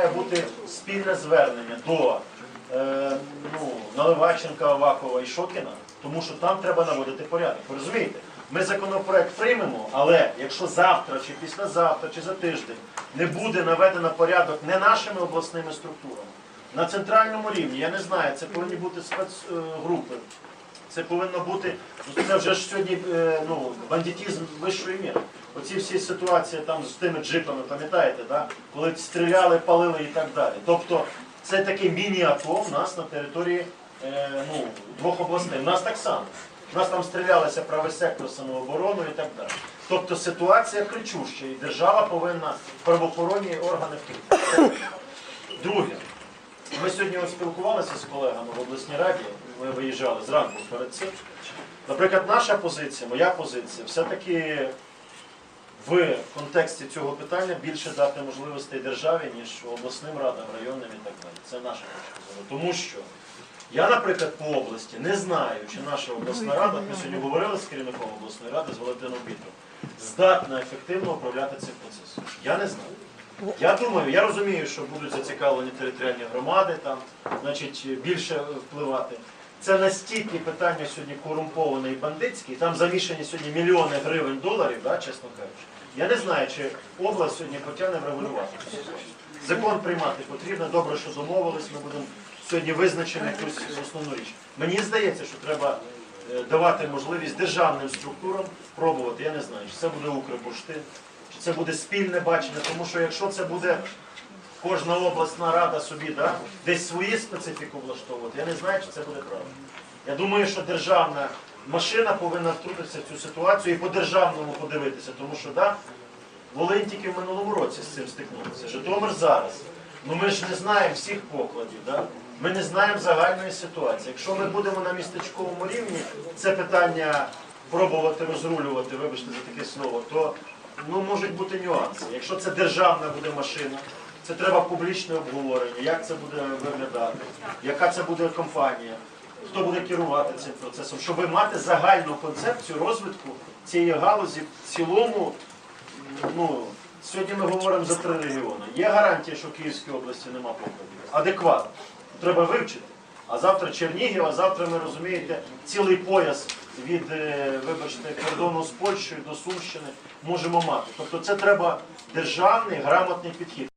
має бути спільне звернення до е, ну, Наливайченка, Авакова і Шокіна, тому що там треба наводити порядок. Ви розумієте? Ми законопроект приймемо, але якщо завтра, чи післязавтра, чи за тиждень не буде наведено порядок не нашими обласними структурами, на центральному рівні, я не знаю, це повинні бути спецгрупи. Це повинно бути, це вже ж сьогодні е, ну, бандитізм вищої міри. Оці всі ситуації там з тими джипами, пам'ятаєте, да? коли стріляли, палили і так далі. Тобто це такий міні-АТО в нас на території е, ну, двох областей. У нас так само. У нас там стрілялися правий сектор, самооборону і так далі. Тобто ситуація кричуща, і держава повинна правоохоронні органи втрутити. Друге, ми сьогодні спілкувалися з колегами в обласній раді, ми виїжджали зранку перед цим. Наприклад, наша позиція, моя позиція, все-таки в контексті цього питання більше дати можливостей державі, ніж обласним радам, районним і так далі. Це наша точка зору. Тому що я, наприклад, по області не знаю, чи наша обласна рада, ми сьогодні говорили з керівником обласної ради, з Валентином Вітром, здатна ефективно управляти цим процесом. Я не знаю. Я думаю, я розумію, що будуть зацікавлені територіальні громади, там, значить, більше впливати. Це настільки питання сьогодні корумповане і бандитське, там замішані сьогодні мільйони гривень доларів, да, чесно кажучи. Я не знаю, чи область сьогодні потягне врегулювати. Закон приймати потрібно, добре, що домовились, ми будемо сьогодні визначити якусь основну річ. Мені здається, що треба е, давати можливість державним структурам пробувати. Я не знаю, чи це буде Укрпошти, чи це буде спільне бачення, тому що якщо це буде кожна обласна рада собі да, десь свої специфіку влаштовувати, я не знаю, чи це буде правильно. Я думаю, що державна машина повинна втрутитися в цю ситуацію і по-державному подивитися, тому що да, Волинь тільки в минулому році з цим стикнулися. Житомир зараз. Ну ми ж не знаємо всіх покладів, да? ми не знаємо загальної ситуації. Якщо ми будемо на містечковому рівні це питання пробувати розрулювати, вибачте за таке слово, то ну, можуть бути нюанси. Якщо це державна буде машина, це треба публічне обговорення, як це буде виглядати, яка це буде компанія, хто буде керувати цим процесом, щоб мати загальну концепцію розвитку цієї галузі в цілому ну, сьогодні ми говоримо за три регіони. Є гарантія, що в Київській області нема покладів. Адекватно. Треба вивчити. А завтра Чернігів, а завтра ми розумієте, цілий пояс від, е, вибачте, кордону з Польщею до Сумщини можемо мати. Тобто це треба державний грамотний підхід.